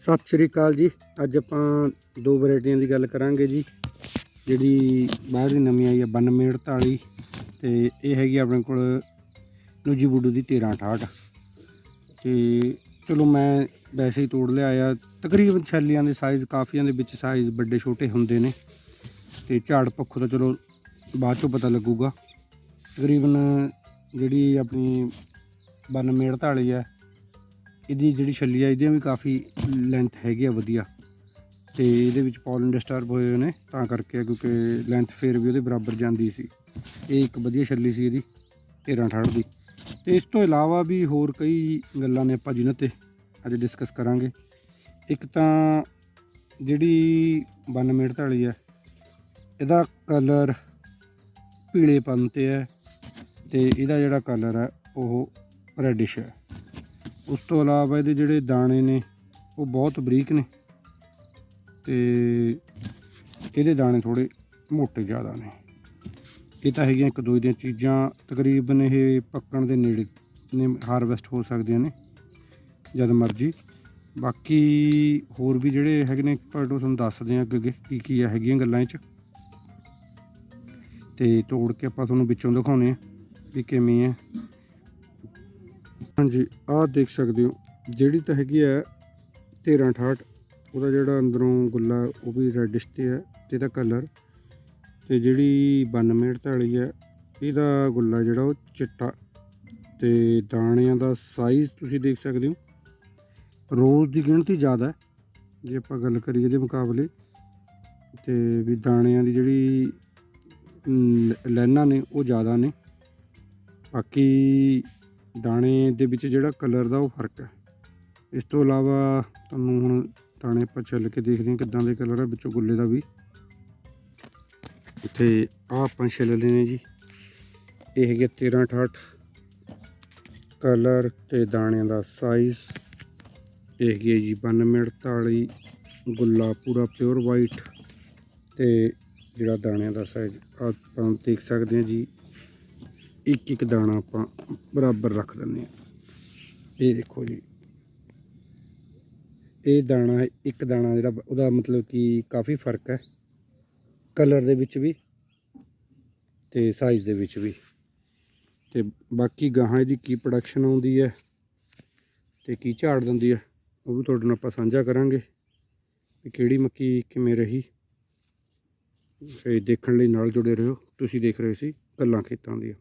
ਸਤਿ ਸ਼੍ਰੀ ਅਕਾਲ ਜੀ। ਅੱਜ ਆਪਾਂ ਦੋ ਵੈਰਾਈਟੀਆਂ ਦੀ ਗੱਲ ਕਰਾਂਗੇ ਜੀ। ਜਿਹੜੀ ਬਾਹਰ ਦੀ ਨਵੀਂ ਆਈ ਹੈ 9248 ਤੇ ਇਹ ਹੈਗੀ ਆਪਣੇ ਕੋਲ ਨੂਜੀ ਬੁੱਡੂ ਦੀ 1368 ਤੇ ਚਲੋ ਮੈਂ ਵੈਸੇ ਹੀ ਤੋੜ ਲਿਆ ਆ। ਤਕਰੀਬਨ ਛੱਲੀਆਂ ਦੇ ਸਾਈਜ਼ ਕਾਫੀਆਂ ਦੇ ਵਿੱਚ ਸਾਈਜ਼ ਵੱਡੇ ਛੋਟੇ ਹੁੰਦੇ ਨੇ। ਤੇ ਝਾੜ ਪੱਖੋਂ ਤਾਂ ਚਲੋ ਬਾਅਦ ਚੋਂ ਪਤਾ ਲੱਗੂਗਾ। ਤਕਰੀਬਨ ਜਿਹੜੀ ਆਪਣੀ 9248 ਹੈ ਇਹਦੀ ਜਿਹੜੀ ਛੱਲੀ ਆ ਇਹਦੀਆਂ ਵੀ ਕਾਫੀ ਲੈਂਥ ਹੈਗੀ ਆ ਵਧੀਆ। ਤੇ ਇਹਦੇ ਵਿੱਚ ਪੋਲਨ ਡਿਸਟਰਬ ਹੋਏ ਨੇ, ਤਾਂ ਕਰਕੇ ਕਿਉਂਕਿ ਲੈਂਥ ਫੇਰ ਵੀ ਉਹਦੇ ਬਰਾਬਰ ਜਾਂਦੀ ਸੀ। ਇਹ ਇੱਕ ਵਧੀਆ ਛੱਲੀ ਸੀ ਇਹਦੀ 13 68 ਦੀ। ਤੇ ਇਸ ਤੋਂ ਇਲਾਵਾ ਵੀ ਹੋਰ ਕਈ ਗੱਲਾਂ ਨੇ ਆਪਾਂ ਜਿਨ੍ਹਾਂ ਤੇ ਅੱਜ ਡਿਸਕਸ ਕਰਾਂਗੇ। ਇੱਕ ਤਾਂ ਜਿਹੜੀ 9248 ਹੈ ਇਹਦਾ ਕਲਰ ਪੀਲੇਪਨ ਤੇ ਹੈ ਤੇ ਇਹਦਾ ਜਿਹੜਾ ਕਲਰ ਹੈ ਉਹ ਰੈਡਿਸ਼ ਹੈ ਉਸ ਤੋਂ ਇਲਾਵਾ ਇਹਦੇ ਜਿਹੜੇ ਦਾਣੇ ਨੇ, ਉਹ ਬਹੁਤ ਬਰੀਕ ਨੇ ਤੇ ਇਹਦੇ ਦਾਣੇ ਥੋੜੇ ਮੋਟੇ ਜ਼ਿਆਦਾ ਨੇ। ਇਹ ਤਾਂ ਹੈਗੀਆਂ ਇੱਕ ਦੋ ਦੀਆਂ ਚੀਜ਼ਾਂ, ਤਕਰੀਬਨ ਇਹ ਪੱਕਣ ਦੇ ਨੇੜੇ ਨੇ, ਹਾਰਵੈਸਟ ਹੋ ਸਕਦੀਆਂ ਨੇ, ਜਦ ਮਰਜ਼ੀ। ਬਾਕੀ ਹੋਰ ਵੀ ਜਿਹੜੇ ਹੈਗੇ ਨੇ, ਪਰ ਉਹ ਤੁਹਾਨੂੰ ਦੱਸਦੇ ਆ ਅੱਗੇ ਅੱਗੇ ਕੀ ਕੀ ਹੈਗੀਆਂ ਗੱਲਾਂ ਚ। ਤੇ ਤੋੜ ਕੇ ਆਪਾਂ ਤੁਹਾਨੂੰ ਵਿੱਚੋਂ ਦਿਖਾਉਨੇ ਆ ਵੀ ਕਿਵੇਂ ਆ। ਹਾਂਜੀ ਆਹ ਦੇਖ ਸਕਦੇ ਹੋ। ਜਿਹੜੀ ਤਾਂ ਹੈਗੀ ਹੈ 1368 ਉਹਦਾ ਜਿਹੜਾ ਅੰਦਰੋਂ ਗੁੱਲਾ ਉਹ ਵੀ ਰੈਡਿਸ਼ ਤੇ ਹੈ ਤੇ ਇਹਦਾ ਕਲਰ ਤੇ ਜਿਹੜੀ 9248 ਹੈ ਇਹਦਾ ਗੁੱਲਾ ਜਿਹੜਾ ਉਹ ਚਿੱਟਾ। ਤੇ ਦਾਣਿਆਂ ਦਾ ਸਾਈਜ਼ ਤੁਸੀਂ ਦੇਖ ਸਕਦੇ ਹੋ। ਰੋਜ਼ ਦੀ ਗਿਣਤੀ ਜ਼ਿਆਦਾ ਹੈ ਜੇ ਆਪਾਂ ਗੱਲ ਕਰੀਏ ਇਹਦੇ ਮੁਕਾਬਲੇ। ਤੇ ਵੀ ਦਾਣਿਆਂ ਦੀ ਜਿਹੜੀ ਅਮ, ਲਾਈਨਾਂ ਨੇ ਉਹ ਜ਼ਿਆਦਾ ਨੇ। ਬਾਕੀ ਦਾਣੇ ਦੇ ਵਿੱਚ ਜਿਹੜਾ ਕਲਰ ਦਾ ਉਹ ਫ਼ਰਕ ਹੈ। ਇਸ ਤੋਂ ਇਲਾਵਾ ਤੁਹਾਨੂੰ ਹੁਣ ਦਾਣੇ ਆਪਾਂ ਛਿੱਲ ਕੇ ਦੇਖਦੇ ਹਾਂ ਕਿੱਦਾਂ ਦੇ ਕਲਰ ਹੈ ਵਿੱਚੋਂ ਗੁੱਲੇ ਦਾ ਵੀ। ਇੱਥੇ ਆ ਆਪਾਂ ਛਿੱਲ ਲਏ ਨੇ ਜੀ। ਇਹ ਹੈਗੇ 1368 ਕਲਰ ਤੇ ਦਾਣਿਆਂ ਦਾ ਸਾਈਜ਼ ਇਹ ਹੈਗੀ ਹੈ ਜੀ 9248 ਗੁੱਲਾ ਪੂਰਾ ਪਿਓਰ ਵਾਈਟ ਤੇ ਜਿਹੜਾ ਦਾਣਿਆਂ ਦਾ ਸਾਈਜ਼ ਆਪਾਂ ਦੇਖ ਸਕਦੇ ਹਾਂ ਜੀ। ਇੱਕ ਇੱਕ ਦਾਣਾ ਆਪਾਂ ਬਰਾਬਰ ਰੱਖ ਦਿੰਦੇ ਹਾਂ। ਇਹ ਦੇਖੋ ਜੀ। ਇਹ ਦਾਣਾ ਹੈ, ਇੱਕ ਦਾਣਾ ਜਿਹੜਾ ਉਹਦਾ ਮਤਲਬ ਕਿ ਕਾਫੀ ਫ਼ਰਕ ਹੈ। ਕਲਰ ਦੇ ਵਿੱਚ ਵੀ ਤੇ ਸਾਈਜ਼ ਦੇ ਵਿੱਚ ਵੀ। ਤੇ ਬਾਕੀ ਗਾਹਾਂ ਇਹਦੀ ਕੀ ਪ੍ਰੋਡਕਸ਼ਨ ਆਉਂਦੀ ਹੈ ਤੇ ਕੀ ਝਾੜ ਦਿੰਦੀ ਹੈ ਉਹ ਵੀ ਤੁਹਾਡੇ ਨਾਲ ਆਪਾਂ ਸਾਂਝਾ ਕਰਾਂਗੇ ਵੀ ਕਿਹੜੀ ਮੱਕੀ ਕਿਵੇਂ ਰਹੀ। ਇਹ ਦੇਖਣ ਲਈ ਨਾਲ ਜੁੜੇ ਰਹੋ। ਤੁਸੀਂ ਦੇਖ ਰਹੇ ਸੀ ਗੱਲਾਂ ਖੇਤਾਂ ਦੀਆਂ।